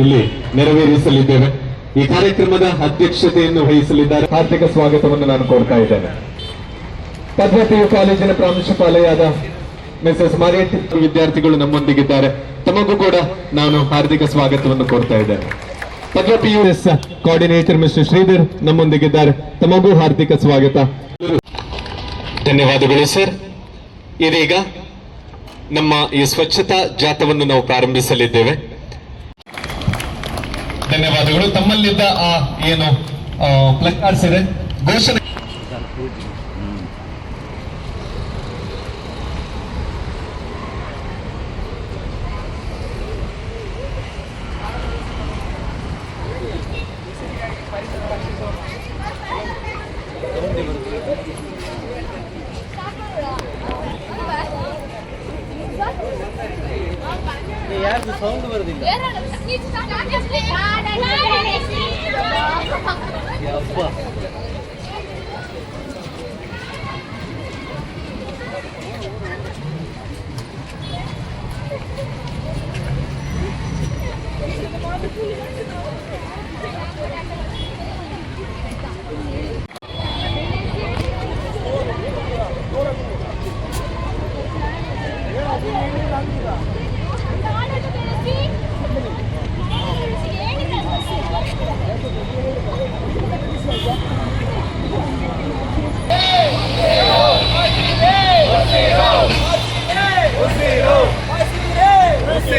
ಇಲ್ಲಿ ನೆರವೇರಿಸಲಿದ್ದೇವೆ. ಈ ಕಾರ್ಯಕ್ರಮದ ಅಧ್ಯಕ್ಷತೆಯನ್ನು ವಹಿಸಲಿದ್ದಾರೆ. ಹಾರ್ದಿಕ ಸ್ವಾಗತವನ್ನು ನಾನು ಕೋರ್ತಾ ಇದ್ದೇನೆ. ಪದ್ಮ ಪಿಯು ಕಾಲೇಜಿನ ಪ್ರಾಂಶುಪಾಲೆಯಾದ ಮಿಸಸ್ ಮಾರಿಯಟ್ ವಿದ್ಯಾರ್ಥಿಗಳು ನಮ್ಮೊಂದಿಗಿದ್ದಾರೆ. ತಮಗೂ ಕೂಡ ನಾನು ಹಾರ್ದಿಕ ಸ್ವಾಗತವನ್ನು ಕೋರ್ತಾ ಇದ್ದೇನೆ. Padma PU S coordinator mister Sridhar ನಮ್ಮೊಂದಿಗಿದ್ದಾರೆ. ತಮಗೂ ಹಾರ್ದಿಕ ಸ್ವಾಗತ. ಧನ್ಯವಾದಗಳು ಸರ್. ಇದೀಗ ನಮ್ಮ ಈ ಸ್ವಚ್ಛತಾ ಜಾಥವನ್ನು ನಾವು ಪ್ರಾರಂಭಿಸಲಿದ್ದೇವೆ. ಧನ್ಯವಾದಗಳು. ತಮ್ಮಲ್ಲಿದ್ದ ಆ ಏನು ಪ್ಲಗ್ ಕಾರ್ಡ್ಸ್ ಇದೆ ಘೋಷಣೆ. Yan pa.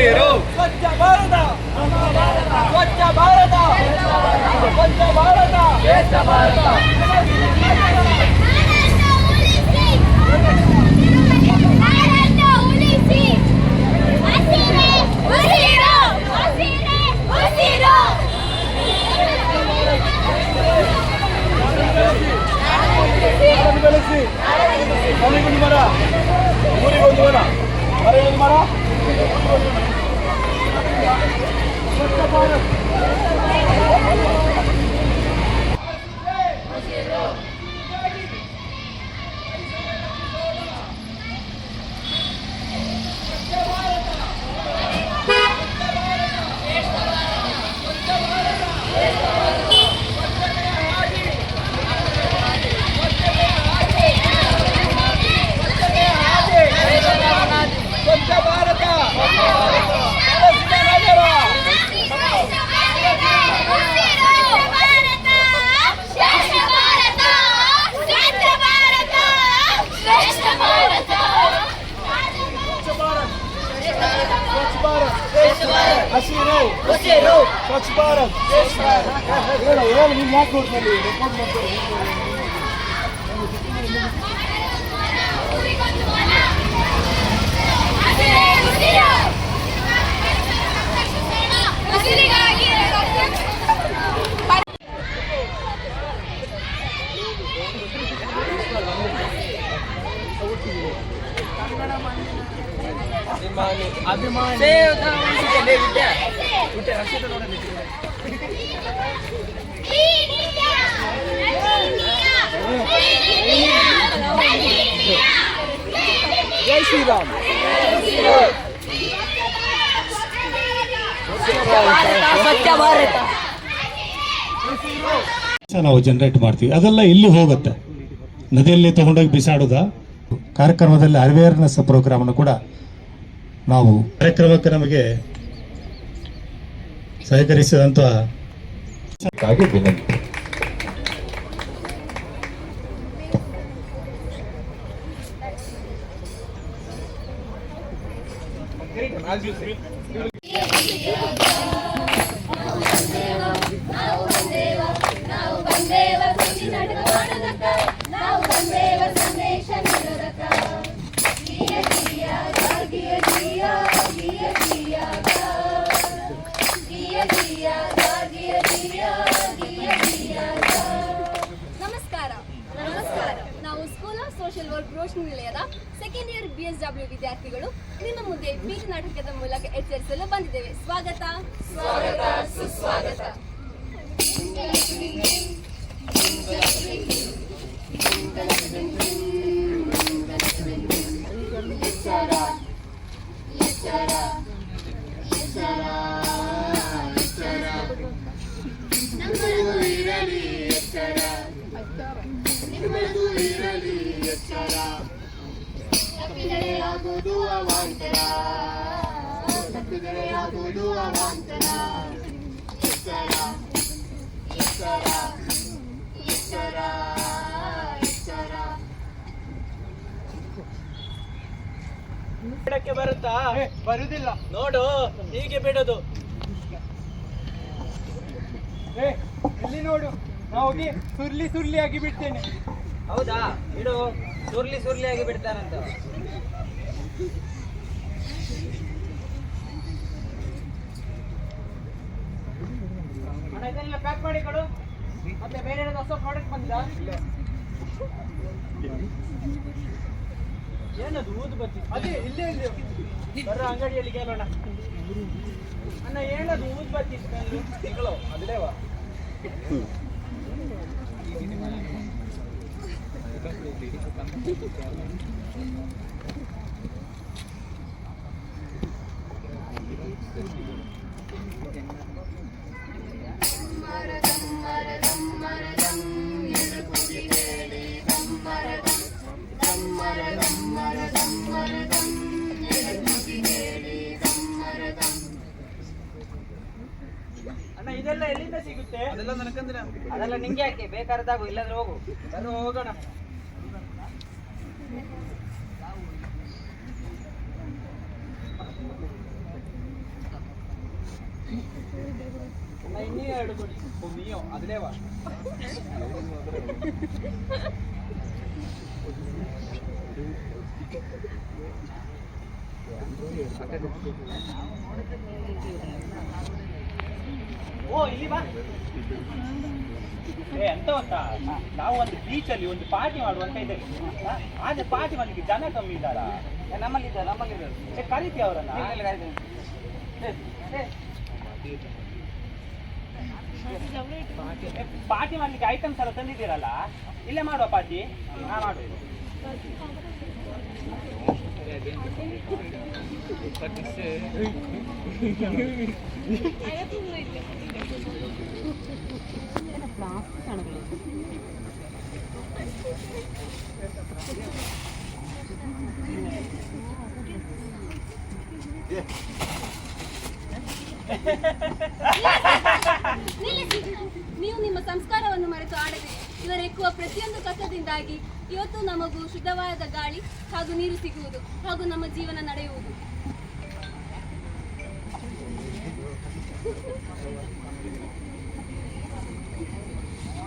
ಅಪ್ಪ ಸ್ವಚ್ಛ ಭಾರತ ಸ್ವಚ್ಛ ಭಾರತ ಸ್ವಚ್ಛ ಭಾರತ ಶ್ರೇಷ್ಠ ಭಾರತ ಬೆಳೆಸಿ ಮನೆಗೊಂದು ಮರ ಊರಿಗೆ ಒಂದು ಮರ ಮನೆಗೊಂದು ಮರ ಸ್ವಚ್ಛ ಭಾರತ್ ಸ್ವಚ್ಛ ಭಾರತ ಬೆಳೆಸಿದ ನಗರ ಸ್ವಚ್ಛ ಭಾರತ್ ಸ್ವಚ್ಛ ಭಾರತ್ ಹಸಿರು ಸ್ವಚ್ಛ ಭಾರತ್ ಹೇಳು ಹೇಳು ನೀನು ಯಾಕೆ ನೋಡ್ತೀನಿ ರೆಕಾರ್ಡ್ ಮಾಡ್ತಾರೆ ಉಸಿರಿಗಾಗಿ ಜೈ ಶ್ರೀರಾಮ್ ಸ್ವಚ್ಛ ಭಾರತ ನಾವು ಜನರೇಟ್ ಮಾಡ್ತೀವಿ. ಅದೆಲ್ಲ ಇಲ್ಲಿ ಹೋಗುತ್ತೆ. ನದಿಯಲ್ಲಿ ತಗೊಂಡೋಗಿ ಬಿಸಾಡುದ. ಕಾರ್ಯಕ್ರಮದಲ್ಲಿ ಅವೇರ್ನೆಸ್ ಪ್ರೋಗ್ರಾಮ್ ಕೂಡ ನಾವು ಕಾರ್ಯಕ್ರಮಕ್ಕೆ ನಮಗೆ ಸಹಕರಿಸಿದಂಥ ಹಾಗೆ ವಿನಂತಿ ನಾವು Do I want to know? Do I want to know? ಬಿಡಕ್ಕೆ ಬರುತ್ತಾ? ಬರುದಿಲ್ಲ. ನೋಡು ಹೀಗೆ ಬಿಡೋದು. ಇಲ್ಲಿ ನೋಡು. ನಾ ಹೋಗಿ ಸುರ್ಲಿ ಸುರ್ಲಿ ಆಗಿ ಬಿಡ್ತೇನೆ. ಹೌದಾ? ಇಡು ಸುರ್ಲಿ ಸುರ್ಲಿ ಆಗಿ ಬಿಡ್ತಾನಂತ ಇದನ್ನೆಲ್ಲ ಪ್ಯಾಕ್ ಮಾಡಿ ಕೊಡು. ಮತ್ತೆ ಬೇರೆ ಏನಾದ್ರು ಹೊಸ ಪ್ರಾಡಕ್ಟ್ ಬಂದಿಲ್ಲ ಏನದು? ಊದು ಬತ್ತಿ ಅದೇ ಇಲ್ಲೇ ಇಲ್ಲಿ. ಬರೋ ಅಂಗಡಿಯಲ್ಲಿ ಕೇಳೋಣ. ಅಣ್ಣ ಏನದು? ಊದು ಬತ್ತಿ ತಿಂಗಳು ಅದೇವಾ ಅಣ್ಣ ಅದೆಲ್ಲ ನನಕಂದ್ರೆ ಅದೆಲ್ಲ ನಿಂಗೆ ಯಾಕೆ ಬೇಕಾರದಾಗು ಇಲ್ಲಾದ್ರೆ ಹೋಗು ಬರು ಹೋಗೋಣ ಅಣ್ಣ ಇನ್ನೂ ಎರಡು ಕೊಡಿ ನೀಯೋ ಅದ್ರೇವಾ ಓ ಇಲ್ಲಿ ಬಾ. ಏ ಎಂತ ಗೊತ್ತಾ? ನಾವು ಒಂದು ಬೀಚಲ್ಲಿ ಒಂದು ಪಾರ್ಟಿ ಮಾಡುವಂತ ಇದ್ದೇವೆ? ಆದ್ರೆ ಪಾರ್ಟಿ ಮಾಡ್ಲಿಕ್ಕೆ ಜನ ಕಮ್ಮಿ ಇದ್ದಾರ? ನಮ್ಮಲ್ಲಿ ಇದ್ದಾರೆ ನಮ್ಮಲ್ಲಿ ಇದ್ದಾರೆ. ಕರಿತೀವಿ ಅವರನ್ನ? ಪಾರ್ಟಿ ಮಾಡ್ಲಿಕ್ಕೆ ಐಟಮ್ಸ್ ಎಲ್ಲ ತಂದಿದ್ದೀರಲ್ಲ? ಇಲ್ಲೇ ಮಾಡುವ ಪಾರ್ಟಿ ಹಾ ಮಾಡು ನಿಲ್ಲಿಸಿ ನೀವು ನಿಮ್ಮ ಸಂಸ್ಕಾರವನ್ನು ಮರೆತು ಆಡದೆ ಇವರೆಕ್ಕುವ ಪ್ರತಿಯೊಂದು ಕಸದಿಂದಾಗಿ ಇವತ್ತು ನಮಗೂ ಶುದ್ಧವಾದ ಗಾಳಿ ಹಾಗೂ ನೀರು ಸಿಗುವುದು ಹಾಗೂ ನಮ್ಮ ಜೀವನ ನಡೆಯುವುದು.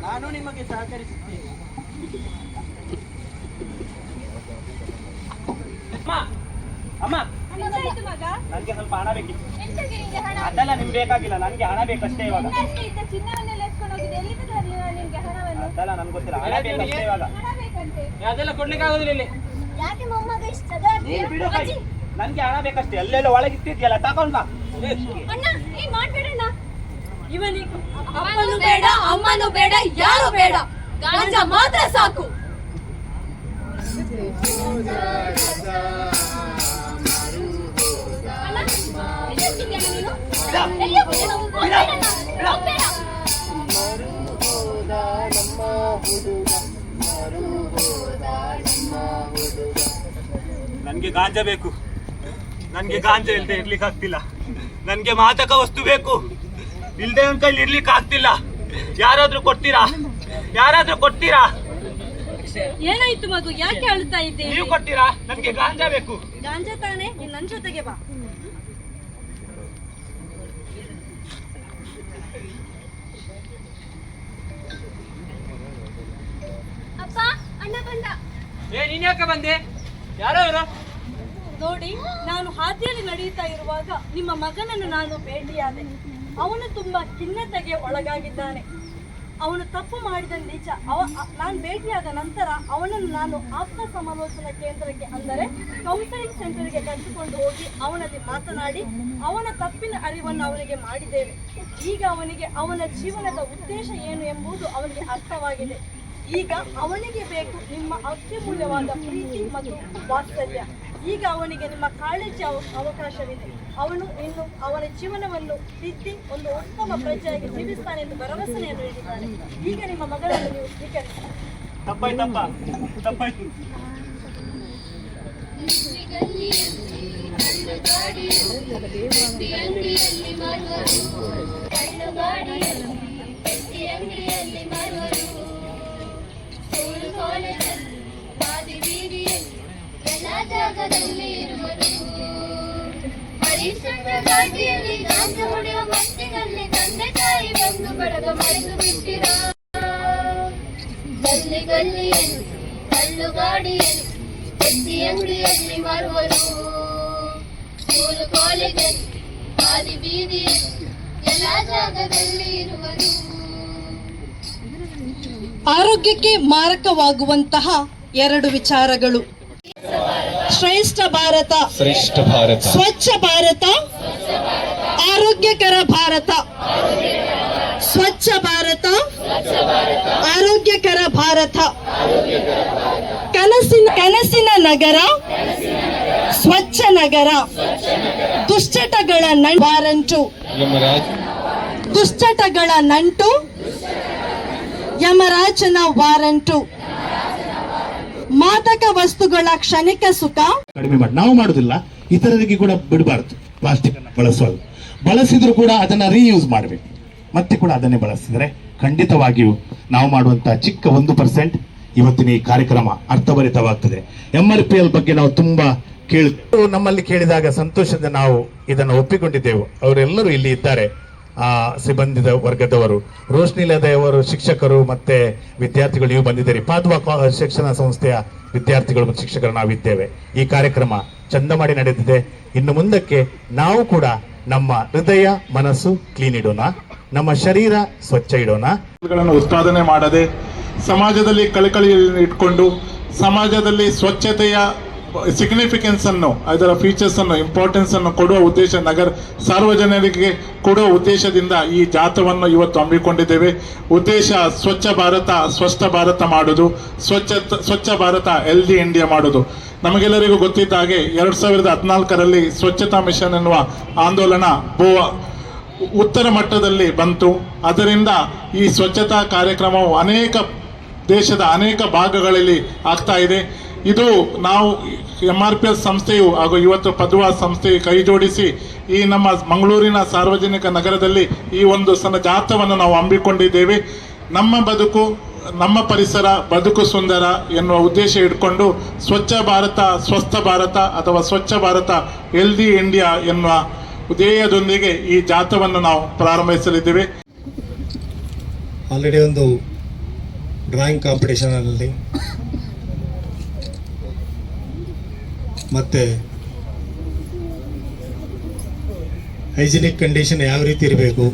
ನಾನು ನಿಮಗೆ ಸಹಕರಿಸುತ್ತೇನೆ. ಅಮ್ಮ ನನಗೆ ಸ್ವಲ್ಪ ಹಣ ಬೇಕಿತ್ತು. ಅದೆಲ್ಲ ನಿಮ್ಗೆ ಬೇಕಾಗಿಲ್ಲ ನನಗೆ ಹಣ ಬೇಕಷ್ಟೇ ಇವಾಗ. ಅದೆಲ್ಲ ನನ್ಗೆ ಗೊತ್ತಿಲ್ಲ. ಹಣ ಇವಾಗ ಅದೆಲ್ಲ ಕೊಡ್ಲಿಕ್ಕೆ ಆಗುದಿಲ್ಲ ಇಲ್ಲಿ. ಯಾಕೆ ಮೊಮ್ಮಗ ಇಷ್ಟದ ನೀನ್ ಬಿಡು ಕೈ. ನನ್ಗೆ ಹಣ ಬೇಕಷ್ಟೇ. ಎಲ್ಲೆಲ್ಲ ಒಳಗಿಟ್ಟಿದ್ಯಲ್ಲ ತಗೊಂಡ್ ಬಾ ಅಣ್ಣ ಏನ್ ಮಾಡ್ಬೇಡಣ್ಣ. ಇವನಿಗೆ ಅಪ್ಪನು ಬೇಡ ಅಮ್ಮನು ಬೇಡ ಯಾರು ಬೇಡ. ಗಾಂಜಾ ಮಾತ್ರ ಸಾಕು. ಅಣ್ಣ, ಎಲ್ಲಿ ಹೋಗ್ತಿದ್ಯಾ ನೀನು? ಎಲ್ಲಿ ಹೋಗ್ತಿದ್ಯಾ? ಹೋಗ್ಬೇಡಣ್ಣ, ಹುಡುಗ ನನ್ಗೆ ಗಾಂಜಾ ಬೇಕು. ನನ್ಗೆ ಗಾಂಜಾ ಇಲ್ದೆ ಇರ್ಲಿಕ್ಕೆ ಆಗ್ತಿಲ್ಲ. ನನ್ಗೆ ಮಾದಕ ವಸ್ತು ಬೇಕು. ಇಲ್ದೆ ಒಂದ್ ಕೈಲಿ ಇರ್ಲಿಕ್ಕೆ ಆಗ್ತಿಲ್ಲ. ಯಾರಾದ್ರೂ ಕೊಡ್ತೀರಾ? ಯಾರಾದ್ರೂ ಕೊಡ್ತೀರಾ? ಏನಾಯ್ತು ಮಗು? ಯಾಕೆ ಅಳ್ತಾ ಇದ್ದೆ ನೀವು ಕೊಡ್ತೀರಾ? ನನ್ಗೆ ಗಾಂಜಾ ಬೇಕು. ಗಾಂಜಾ ತಾನೆ? ನೀನ್ ನನ್ ಜೊತೆಗೆ ಬಾ. ಅಣ್ಣ ಬಂದ ಏ ನೀನ್ ಯಾಕೆ ಬಂದೆ? ಯಾರೋ ಇವರು? ನೋಡಿ ನಾನು ಹಾದಿಯಲ್ಲಿ ನಡೆಯುತ್ತಾ ಇರುವಾಗ ನಿಮ್ಮ ಮಗನನ್ನು ನಾನು ಭೇಟಿಯಾದೆ ಅವನು ತುಂಬಾ ಖಿನ್ನತೆಗೆ ಒಳಗಾಗಿದ್ದಾನೆ. ಅವನು ತಪ್ಪು ಮಾಡಿದ ನಿಜ ಅವ ನಾನು ಭೇಟಿಯಾದ ನಂತರ ಅವನನ್ನು ನಾನು ಆಪ್ತ ಸಮಾಲೋಚನಾ ಕೇಂದ್ರಕ್ಕೆ ಅಂದರೆ ಕೌನ್ಸಿಲಿಂಗ್ ಸೆಂಟರ್ಗೆ ಕರೆದುಕೊಂಡು ಹೋಗಿ ಅವನಲ್ಲಿ ಮಾತನಾಡಿ ಅವನ ತಪ್ಪಿನ ಅರಿವನ್ನು ಅವನಿಗೆ ಮಾಡಿದ್ದೇವೆ ಈಗ ಅವನಿಗೆ ಅವನ ಜೀವನದ ಉದ್ದೇಶ ಏನು ಎಂಬುದು ಅವನಿಗೆ ಅರ್ಥವಾಗಿದೆ. ಈಗ ಅವನಿಗೆ ಬೇಕು ನಿಮ್ಮ ಅತ್ಯಮೂಲ್ಯವಾದ ಪ್ರೀತಿ ಮತ್ತು ವಾತ್ಸಲ್ಯ. ಈಗ ಅವನಿಗೆ ನಿಮ್ಮ ಕಾಳಜಿ ಅವ- ಅವಕಾಶವಿದೆ. ಅವನು ಇನ್ನು ಅವನ ಜೀವನವನ್ನು ತಿದ್ದಿ ಒಂದು ಉತ್ತಮ ಪ್ರಜೆಯಾಗಿ ಜೀವಿಸ್ತಾನೆ ಎಂದು ಭರವಸೆಯನ್ನು ನೀಡಿದ್ದಾನೆ. ಈಗ ನಿಮ್ಮ ಮಗಳನ್ನು ನೀವು ಸ್ವೀಕರಿಸಿ. ತಪ್ಪಾಯ್ತಪ್ಪ. ಬೀದಿಯಲ್ಲಿ, ಎಲ್ಲ ಜಾಗದಲ್ಲಿ ಇರುವರು. ಮತ್ತಿನಲ್ಲಿ ತಂದೆ ತಾಯಿ ಬಂದು ಬಡಗ ಮರೆತು ಬಿಟ್ಟಿರ? ಕಳ್ಳು ಗಾಡಿಯಲ್ಲಿ ಎತ್ತಿ ಅಂಗಡಿಯಲ್ಲಿ ಮಾರುವರು. ಸ್ಕೂಲ್ ಕಾಲೇಜಲ್ಲಿ ಹಾದಿ ಬೀದಿಯಲ್ಲಿ, ಎಲ್ಲ ಜಾಗದಲ್ಲಿ ಇರುವರು. ಆರೋಗ್ಯಕ್ಕೆ ಮಾರಕವಾಗುವಂತಹ ಎರಡು ವಿಚಾರಗಳು. ಶ್ರೇಷ್ಠ ಭಾರತ ಶ್ರೇಷ್ಠ ಭಾರತ. ಸ್ವಚ್ಛ ಭಾರತ ಆರೋಗ್ಯಕರ ಭಾರತ. ಸ್ವಚ್ಛ ಭಾರತ ಆರೋಗ್ಯಕರ ಭಾರತ. ಕನಸಿನ ಕನಸಿನ ನಗರ ಸ್ವಚ್ಛ ನಗರ. ದುಶ್ಚಟಗಳ ನಂಟು. ದುಶ್ಚಟಗಳ ನಂಟು. ಯಮರಾಜನ ವಾರಂಟು. ಮಾದಕ ವಸ್ತುಗಳ ಕ್ಷಣಿಕ ಸುಖ. ಕಡಿಮೆ ಮಾಡಿ, ನಾವು ಮಾಡುದಿಲ್ಲ, ಇತರರಿಗೆ ಕೂಡ ಬಿಡಬಾರ್ದು. ಪ್ಲಾಸ್ಟಿಕ್ ಅನ್ನು ಬಳಸೋದು. ಬಳಸಿದ್ರು ಕೂಡ ಅದನ್ನ ರೀಯೂಸ್ ಮಾಡಬೇಕು. ಮತ್ತೆ ಕೂಡ ಅದನ್ನೇ ಬಳಸಿದರೆ ಖಂಡಿತವಾಗಿಯೂ ನಾವು ಮಾಡುವಂತಹ ಚಿಕ್ಕ ಒಂದು ಪರ್ಸೆಂಟ್ ಇವತ್ತಿನ ಈ ಕಾರ್ಯಕ್ರಮ ಅರ್ಥಭರಿತವಾಗ್ತದೆ. ಎಂ ಆರ್ ಪಿ ಎಲ್ ಬಗ್ಗೆ ನಾವು ತುಂಬಾ ಕೇಳಿ ನಮ್ಮಲ್ಲಿ ಕೇಳಿದಾಗ ಸಂತೋಷದಿಂದ ನಾವು ಇದನ್ನು ಒಪ್ಪಿಕೊಂಡಿದ್ದೆವು. ಅವರೆಲ್ಲರೂ ಇಲ್ಲಿ ಇದ್ದಾರೆ. ಸಿಬ್ಬಂದಿದ ವರ್ಗದವರು ರೋಶ್ನಿಲದವರು ಶಿಕ್ಷಕರು ಮತ್ತೆ ವಿದ್ಯಾರ್ಥಿಗಳು ನೀವು ಬಂದಿದ್ದೀರಿ. ಪಾದ್ವಾ ಕಾ- ಶಿಕ್ಷಣ ಸಂಸ್ಥೆಯ ವಿದ್ಯಾರ್ಥಿಗಳು ಮತ್ತು ಶಿಕ್ಷಕರು ನಾವಿದ್ದೇವೆ. ಈ ಕಾರ್ಯಕ್ರಮ ಚಂದ ಮಾಡಿ ನಡೆದಿದೆ. ಇನ್ನು ಮುಂದಕ್ಕೆ ನಾವು ಕೂಡ ನಮ್ಮ ಹೃದಯ, ಮನಸ್ಸು ಕ್ಲೀನ್ ಇಡೋಣ. ನಮ್ಮ ಶರೀರ ಸ್ವಚ್ಛ ಇಡೋಣ. ಉತ್ಪಾದನೆ ಮಾಡದೆ ಸಮಾಜದಲ್ಲಿ ಕಳಕಳಿ ಇಟ್ಕೊಂಡು ಸಮಾಜದಲ್ಲಿ ಸ್ವಚ್ಛತೆಯ ಸಿಗ್ನಿಫಿಕೆನ್ಸ್ ಅನ್ನು ಅದರ ಇಂಪಾರ್ಟೆನ್ಸ್ ಅನ್ನು ಕೊಡುವ ಉದ್ದೇಶ ನಗರ ಸಾರ್ವಜನಿಕರಿಗೆ ಕೊಡುವ ಉದ್ದೇಶದಿಂದ ಈ ಜಾಥವನ್ನು ಇವತ್ತು ಹಮ್ಮಿಕೊಂಡಿದ್ದೇವೆ. ಉದ್ದೇಶ ಸ್ವಚ್ಛ ಭಾರತ ಸ್ವಚ್ಛ ಭಾರತ ಮಾಡುವುದು. ಸ್ವಚ್ಛ ಸ್ವಚ್ಛ ಭಾರತ ಹೆಲ್ದಿ ಇಂಡಿಯಾ ಮಾಡುವುದು. ನಮಗೆಲ್ಲರಿಗೂ ಗೊತ್ತಿದ್ದ ಹಾಗೆ ಎರಡ್ ಸಾವಿರದ ಹದಿನಾಲ್ಕರಲ್ಲಿ ಸ್ವಚ್ಛತಾ ಮಿಷನ್ ಎನ್ನುವ ಆಂದೋಲನ ಭೂ ಉತ್ತರ ಮಟ್ಟದಲ್ಲಿ ಬಂತು. ಅದರಿಂದ ಈ ಸ್ವಚ್ಛತಾ ಕಾರ್ಯಕ್ರಮವು ಅನೇಕ ದೇಶದ ಅನೇಕ ಭಾಗಗಳಲ್ಲಿ ಆಗ್ತಾ ಇದೆ. ಇದು ನಾವು ಎಂ ಆರ್ ಪಿ ಎಸ್ ಸಂಸ್ಥೆಯು ಹಾಗೂ ಇವತ್ತು ಪದ್ವಾ ಸಂಸ್ಥೆ ಕೈ ಜೋಡಿಸಿ ಈ ನಮ್ಮ ಮಂಗಳೂರಿನ ಸಾರ್ವಜನಿಕ ನಗರದಲ್ಲಿ ಈ ಒಂದು ಸಣ್ಣ ಜಾಥವನ್ನು ನಾವು ಹಮ್ಮಿಕೊಂಡಿದ್ದೇವೆ. ನಮ್ಮ ಬದುಕು, ನಮ್ಮ ಪರಿಸರ, ಬದುಕು ಸುಂದರ ಎನ್ನುವ ಉದ್ದೇಶ ಇಟ್ಕೊಂಡು ಸ್ವಚ್ಛ ಭಾರತ, ಸ್ವಸ್ಥ ಭಾರತ ಅಥವಾ ಸ್ವಚ್ಛ ಭಾರತ ಹೆಲ್ದಿ ಇಂಡಿಯಾ ಎನ್ನುವ ಧ್ಯೇಯದೊಂದಿಗೆ ಈ ಜಾಥವನ್ನು ನಾವು ಪ್ರಾರಂಭಿಸಲಿದ್ದೇವೆ. ಆಲ್ರೆಡಿ ಒಂದು ಡ್ರಾಯಿಂಗ್ ಕಾಂಪಿಟೇಷನಲ್ಲಿ ಮತ್ತೆ ಹೈಜಿನಿಕ್ ಕಂಡೀಷನ್ ಯಾವ ರೀತಿ ಇರಬೇಕು?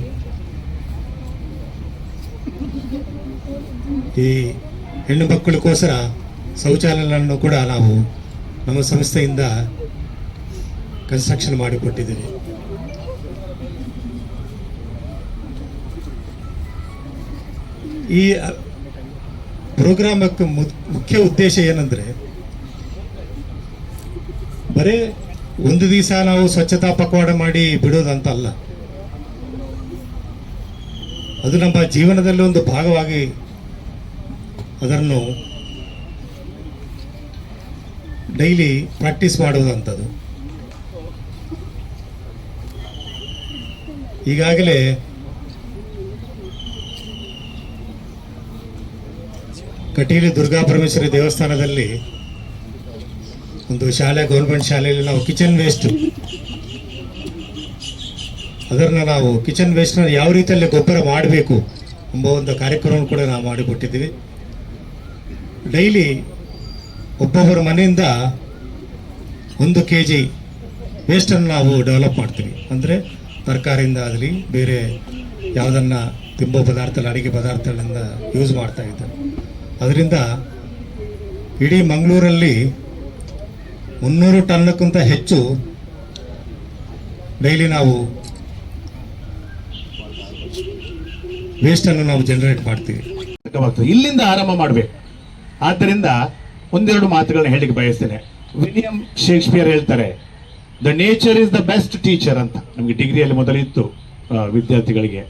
ಈ ಹೆಣ್ಣು ಮಕ್ಕಳಿಗೋಸ್ಕರ ಶೌಚಾಲಯಗಳನ್ನು ಕೂಡ ನಾವು ನಮ್ಮ ಸಂಸ್ಥೆಯಿಂದ ಕನ್ಸ್ಟ್ರಕ್ಷನ್ ಮಾಡಿಕೊಟ್ಟಿದ್ದೀವಿ. ಈ ಪ್ರೋಗ್ರಾಮಕ್ಕೆ ಮುಖ್ಯ ಉದ್ದೇಶ ಏನಂದ್ರೆ ಬರೇ ಒಂದು ದಿವಸ ನಾವು ಸ್ವಚ್ಛತಾ ಪಕ್ವಾಡ ಮಾಡಿ ಬಿಡೋದಂತಲ್ಲ. ಅದು ನಮ್ಮ ಜೀವನದಲ್ಲಿ ಒಂದು ಭಾಗವಾಗಿ ಅದನ್ನು ಡೈಲಿ ಪ್ರಾಕ್ಟೀಸ್ ಮಾಡುವುದಂಥದ್ದು ಈಗಾಗಲೇ ಕಟೀಲು ದುರ್ಗಾ ಪರಮೇಶ್ವರಿ ದೇವಸ್ಥಾನದಲ್ಲಿ ಒಂದು ಶಾಲೆ, ಗೌರ್ಮೆಂಟ್ ಶಾಲೆಯಲ್ಲಿ ನಾವು ಕಿಚನ್ ವೇಸ್ಟ್. ಅದನ್ನು ನಾವು ಕಿಚನ್ ವೇಸ್ಟ್ನ ಯಾವ ರೀತಿಯಲ್ಲಿ ಗೊಬ್ಬರ ಮಾಡಬೇಕು ಎಂಬ ಒಂದು ಕಾರ್ಯಕ್ರಮ ಕೂಡ ನಾವು ಮಾಡಿಕೊಟ್ಟಿದ್ದೀವಿ. ಡೈಲಿ ಒಬ್ಬೊಬ್ಬರ ಮನೆಯಿಂದ ಒಂದು ಕೆ ಜಿ ವೇಸ್ಟನ್ನು ನಾವು ಡೆವಲಪ್ ಮಾಡ್ತೀವಿ. ಅಂದರೆ ತರಕಾರಿಯಿಂದ ಆಗಲಿ, ಬೇರೆ ಯಾವುದನ್ನು ತಿಂಬೋ ಪದಾರ್ಥ ಅಡಿಗೆ ಪದಾರ್ಥಗಳಿಂದ ಯೂಸ್ ಮಾಡ್ತಾ ಇದ್ದಾರೆ ಅದರಿಂದ ಇಡೀ ಮಂಗಳೂರಲ್ಲಿ ಮುನ್ನೂರು ಟನ್ನಕ್ಕಿಂತ ಹೆಚ್ಚು ಡೈಲಿ ನಾವು ವೇಸ್ಟನ್ನು ನಾವು ಜನರೇಟ್ ಮಾಡ್ತೀವಿ. ಇಲ್ಲಿಂದ ಆರಂಭ ಮಾಡಬೇಕು. ಆದ್ದರಿಂದ ಒಂದೆರಡು ಮಾತುಗಳನ್ನ ಹೇಳಿಕ್ಕೆ ಬಯಸ್ತೇನೆ. ವಿಲಿಯಂ ಶೇಕ್ಸ್ಪಿಯರ್ ಹೇಳ್ತಾರೆ the nature is the best teacher ಅಂತ. ನಮಗೆ ಡಿಗ್ರಿಯಲ್ಲಿ ಮೊದಲಿತ್ತು ವಿದ್ಯಾರ್ಥಿಗಳಿಗೆ.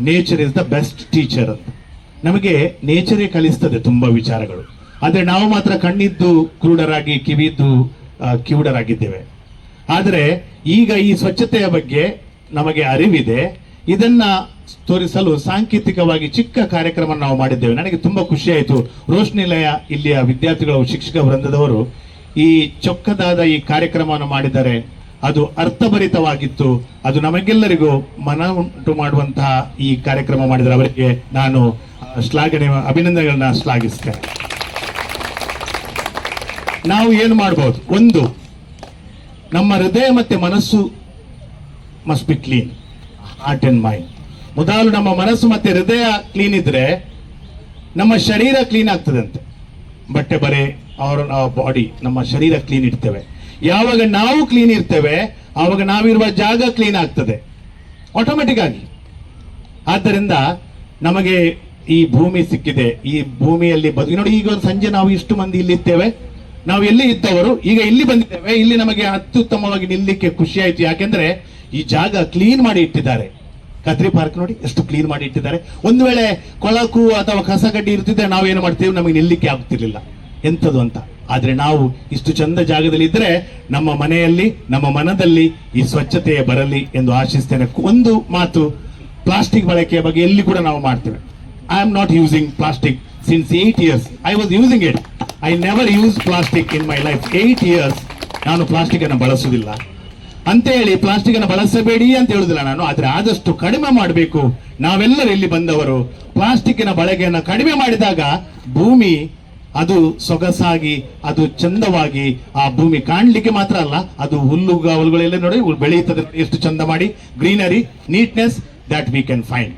Nature is the best teacher ಅಂತ. ನಮಗೆ ನೇಚರೇ ಕಲಿಸ್ತದೆ ತುಂಬ ವಿಚಾರಗಳು. ಆದ್ರೆ ನಾವು ಮಾತ್ರ ಕಣ್ಣಿದ್ದು ಕ್ರೂಡರಾಗಿ, ಕಿವಿದ್ದು ಕಿವುಡರಾಗಿದ್ದೇವೆ. ಆದರೆ ಈಗ ಈ ಸ್ವಚ್ಛತೆಯ ಬಗ್ಗೆ ನಮಗೆ ಅರಿವಿದೆ. ಇದನ್ನ ತೋರಿಸಲು ಸಾಂಕೇತಿಕವಾಗಿ ಚಿಕ್ಕ ಕಾರ್ಯಕ್ರಮ ನಾವು ಮಾಡಿದ್ದೇವೆ. ನನಗೆ ತುಂಬಾ ಖುಷಿ ಆಯಿತು ರೋಶ್ನಿಲಯ ಇಲ್ಲಿಯ ವಿದ್ಯಾರ್ಥಿಗಳು, ಶಿಕ್ಷಕ ವೃಂದದವರು ಈ ಚೊಕ್ಕದಾದ ಈ ಕಾರ್ಯಕ್ರಮವನ್ನು ಮಾಡಿದ್ದಾರೆ. ಅದು ಅರ್ಥಭರಿತವಾಗಿತ್ತು. ಅದು ನಮಗೆಲ್ಲರಿಗೂ ಮನ ಉಂಟು ಮಾಡುವಂತಹ ಈ ಕಾರ್ಯಕ್ರಮ ಮಾಡಿದರೆ ಅವರಿಗೆ ನಾನು ಶ್ಲಾಘನೆ, ಅಭಿನಂದನೆಗಳನ್ನ ಶ್ಲಾಘಿಸ್ತೇನೆ. ನಾವು ಏನು ಮಾಡಬಹುದು ಒಂದು, ನಮ್ಮ ಹೃದಯ ಮತ್ತೆ ಮನಸ್ಸು must be clean heart and mind ಮೊದಲು ನಮ್ಮ ಮನಸ್ಸು ಮತ್ತೆ ಹೃದಯ ಕ್ಲೀನ್ ಇದ್ರೆ ನಮ್ಮ ಶರೀರ ಕ್ಲೀನ್ ಆಗ್ತದಂತೆ. ಬಟ್ಟೆ ಬರೆ ಅವರ ಬಾಡಿ ನಮ್ಮ ಶರೀರ ಕ್ಲೀನ್ ಇಡ್ತೇವೆ ಯಾವಾಗ ನಾವು ಕ್ಲೀನ್ ಇರ್ತೇವೆ ಆವಾಗ ನಾವಿರುವ ಜಾಗ ಕ್ಲೀನ್ ಆಗ್ತದೆ. ಆಟೋಮೆಟಿಕ್ ಆಗಿ. ಆದ್ದರಿಂದ ನಮಗೆ ಈ ಭೂಮಿ ಸಿಕ್ಕಿದೆ. ಈ ಭೂಮಿಯಲ್ಲಿ ಬದುಕಿ ನೋಡಿ, ಈಗ ಒಂದು ಸಂಜೆ ನಾವು ಇಷ್ಟು ಮಂದಿ ಇಲ್ಲಿ ಇದ್ದೇವೆ ನಾವು ಎಲ್ಲಿ ಇದ್ದವರು, ಈಗ ಇಲ್ಲಿ ಬಂದಿದ್ದೇವೆ, ಇಲ್ಲಿ ನಮಗೆ ಅತ್ಯುತ್ತಮವಾಗಿ ನಿಲ್ಲಕ್ಕೆ ಖುಷಿ ಆಯ್ತು. ಯಾಕೆಂದ್ರೆ ಈ ಜಾಗ ಕ್ಲೀನ್ ಮಾಡಿ ಇಟ್ಟಿದ್ದಾರೆ. ಕತ್ರಿ ಪಾರ್ಕ್ ನೋಡಿ, ಎಷ್ಟು ಕ್ಲೀನ್ ಮಾಡಿ ಇಟ್ಟಿದ್ದಾರೆ. ಒಂದು ವೇಳೆ ಕೊಳಕು ಅಥವಾ ಕಸಗಡ್ಡಿ ಇರ್ತಿದ್ರೆ ನಾವು ಏನು ಮಾಡ್ತೇವೆ? ನಮಗೆ ನಿಲ್ಲಿಕ್ಕೆ ಆಗ್ತಿರ್ಲಿಲ್ಲ. ಎಂಥದ್ದು ಅಂತ. ಆದ್ರೆ ನಾವು ಇಷ್ಟು ಚಂದ ಜಾಗದಲ್ಲಿ ಇದ್ರೆ ನಮ್ಮ ಮನೆಯಲ್ಲಿ, ನಮ್ಮ ಮನದಲ್ಲಿ ಈ ಸ್ವಚ್ಛತೆ ಬರಲಿ ಎಂದು ಆಶಿಸ್ತೇನೆ. ಒಂದು ಮಾತು, ಪ್ಲಾಸ್ಟಿಕ್ ಬಳಕೆಯ ಬಗ್ಗೆ ಎಲ್ಲಿ ಕೂಡ ನಾವು ಮಾಡ್ತೇವೆ. I am not using plastic since eight years I was using it I never use plastic in my life eight years ನಾನು ಪ್ಲಾಸ್ಟಿಕ್ ಅನ್ನು ಬಳಸುವುದಿಲ್ಲ. ಅಂತ ಹೇಳಿ ಪ್ಲಾಸ್ಟಿಕ್ ಅನ್ನು ಬಳಸಬೇಡಿ ಅಂತ ಹೇಳುದಿಲ್ಲ ನಾನು. ಆದ್ರೆ ಆದಷ್ಟು ಕಡಿಮೆ ಮಾಡಬೇಕು. ನಾವೆಲ್ಲರೂ ಇಲ್ಲಿ ಬಂದವರು ಪ್ಲಾಸ್ಟಿಕ್ಕಿನ ಬಳಕೆಯನ್ನು ಕಡಿಮೆ ಮಾಡಿದಾಗ ಭೂಮಿ ಅದು ಸೊಗಸಾಗಿ, ಅದು ಚಂದವಾಗಿ ಆ ಭೂಮಿ ಕಾಣ್ಲಿಕ್ಕೆ ಮಾತ್ರ ಅಲ್ಲ, ಅದು ಹುಲ್ಲುಗಾವಲುಗಳೆಲ್ಲ ನೋಡಿ ಬೆಳೆಯುತ್ತದೆ. ಎಷ್ಟು ಚಂದ ಮಾಡಿ, greenery neatness that we can find